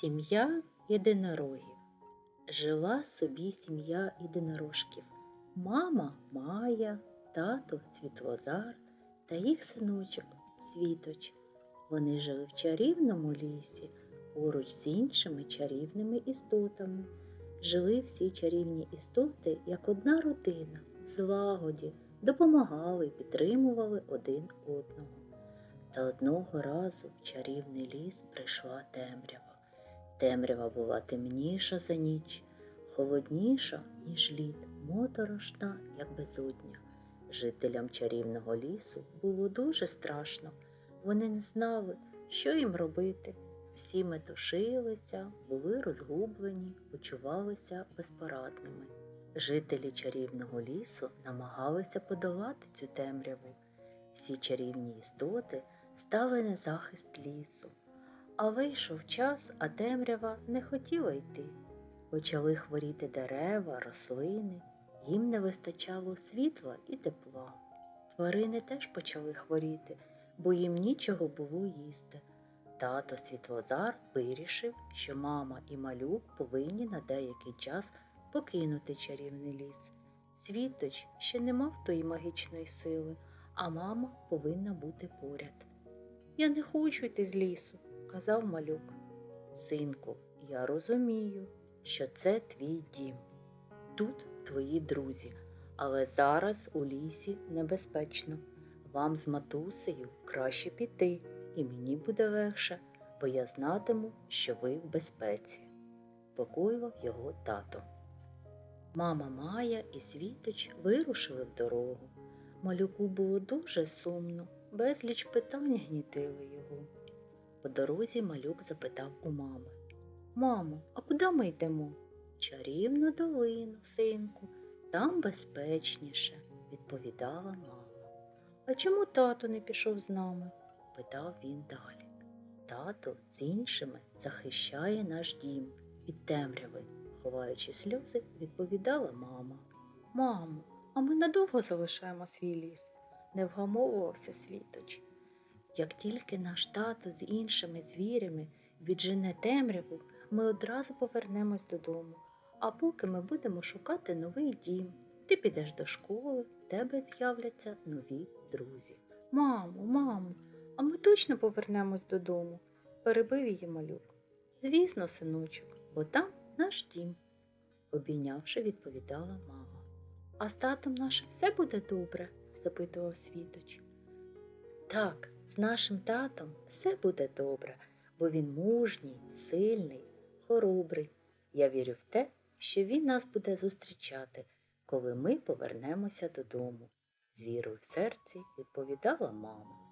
Сім'я єдинорогів. Жила собі сім'я єдинорожків. Мама Майя, тато Світлозар та їх синочок Світоч. Вони жили в чарівному лісі поруч з іншими чарівними істотами. Жили всі чарівні істоти як одна родина, в злагоді, допомагали і підтримували один одного. Та одного разу в чарівний ліс прийшла темрява. Темрява була темніша за ніч, холодніша, ніж лід, моторошна, як безодня. Жителям чарівного лісу було дуже страшно. Вони не знали, що їм робити. Всі метушилися, були розгублені, почувалися безпорадними. Жителі чарівного лісу намагалися подолати цю темряву. Всі чарівні істоти стали на захист лісу. А вийшов час, а темрява не хотіла йти. Почали хворіти дерева, рослини, їм не вистачало світла і тепла. Тварини теж почали хворіти, бо їм нічого було їсти. Тато Світлозар вирішив, що мама і малюк повинні на деякий час покинути чарівний ліс. Світоч ще не мав тої магічної сили, а мама повинна бути поряд. Я не хочу йти з лісу, казав малюк. Синку, я розумію, що це твій дім. Тут твої друзі, але зараз у лісі небезпечно. Вам з матусею краще піти, і мені буде легше, бо я знатиму, що ви в безпеці, покоював його тато. Мама Майя і Світоч вирушили в дорогу. Малюку було дуже сумно, безліч питань гнітили його. По дорозі малюк запитав у мами Мамо, а куди ми йдемо? Чарівну долину, синку, там безпечніше, відповідала мама. А чому тато не пішов з нами? питав він далі. Тато з іншими захищає наш дім від темряви, ховаючи сльози, відповідала мама. Мамо, а ми надовго залишаємо свій ліс, не вгамовувався світоч. Як тільки наш тато з іншими звірями віджене темряву, ми одразу повернемось додому. А поки ми будемо шукати новий дім, ти підеш до школи, в тебе з'являться нові друзі. Мамо, мамо, а ми точно повернемось додому, перебив її малюк. Звісно, синочок, бо там наш дім, обійнявши, відповідала мама. А з татом нашим все буде добре? запитував Світоч. Так, з нашим татом все буде добре, бо він мужній, сильний, хоробрий. Я вірю в те, що він нас буде зустрічати, коли ми повернемося додому. З вірою в серці відповідала мама.